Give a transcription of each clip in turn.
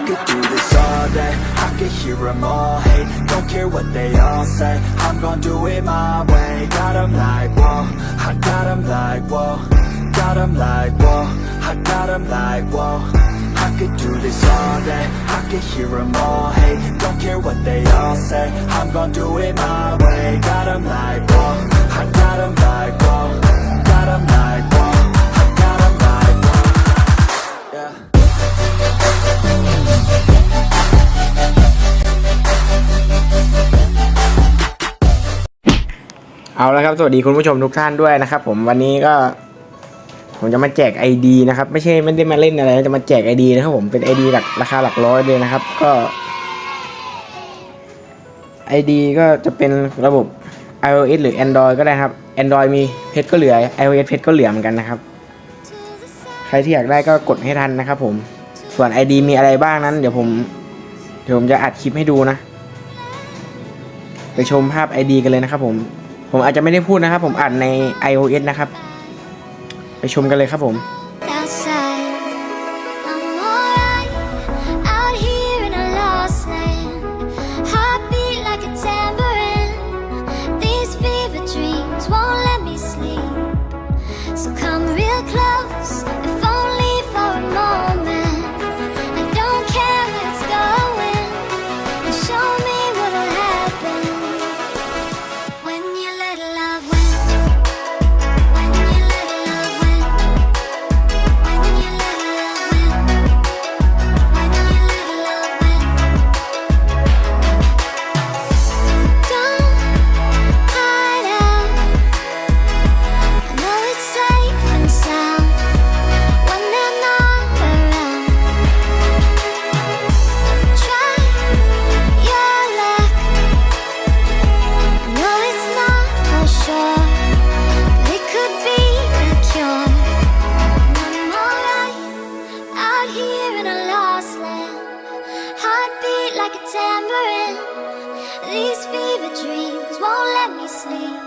I could do this all day. I could hear them all hate Don't care what they all say. I'm gonna do it my way. Got 'em like, whoa I got 'em like, whoa. Got 'em like, whoa I got 'em like, whoa. I could do this all day. I could hear them all hate Don't care what they all say. I'm gonna do it my way. Got 'em like, เอาละครับสวัสดีคุณผู้ชมทุกท่านด้วยนะครับ ผมวันนี้ก็ผมจะมาแจก ID นะครับ ไม่ใช่ไม่ได้มาเล่นอะไรจะมาแจก ID นะครับผมเป็น ID หลักราคาหลักร้อยเลยนะครับ ก็ ID ก็จะเป็นระบบ iOS หรือ Android ก็ได้ครับ Android มีเพชรก็เหลือ iOS เพชรก็เหลือเหมือนกันนะครับ ใครที่อยากได้ก็กดให้ทันนะครับ ผมส่วน ID มีอะไรบ้างนั้น เดี๋ยวผมเดี๋ยวผมจะอัดคลิปให้ดูนะ ไปชมภาพ ID กันเลยนะครับผม ผมอาจจะไม่ได้พูดนะครับ ผมอ่านใน iOS นะครับ ไปชมกันเลยครับผม here in a lost land. Heartbeat like a tambourine. These fever dreams won't let me sleep.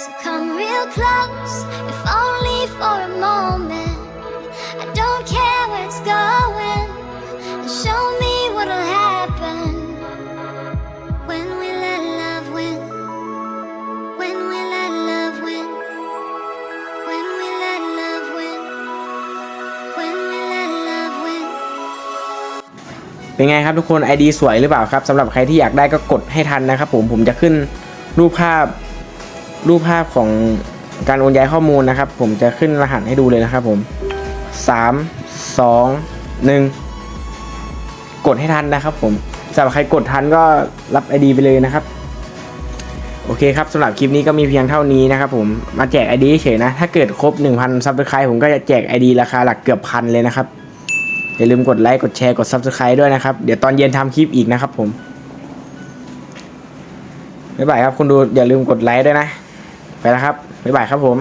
So come real close, if only for a moment. เป็นไงครับทุกคน ID สวยหรือเปล่าครับสำหรับใครที่อยากได้ก็กดให้ทันนะครับผมผมจะขึ้นรูปภาพรูปภาพของการโอนย้ายข้อมูลนะครับ ผมจะขึ้นรหัสให้ดูเลยนะครับผมสามสองหนึ่งกดให้ทันนะครับผมสำหรับใครกดทันก็รับ ID ไปเลยนะครับ โอเคครับสำหรับคลิปนี้ก็มีเพียงเท่านี้นะครับผมมาแจก ID เฉยนะ ถ้าเกิดครบ 1,000ซับสไครต์ผมก็จะแจก ID ราคาหลักเกือบพันเลยนะครับ อย่าลืมกดไลค์กดแชร์กด Subscribe ด้วยนะครับ เดี๋ยวตอนเย็นทำคลิปอีกนะครับผมบ๊ายบายครับคุณดูอย่าลืมกดไลค์ด้วยนะ ไปแล้วครับบ๊ายบายครับผม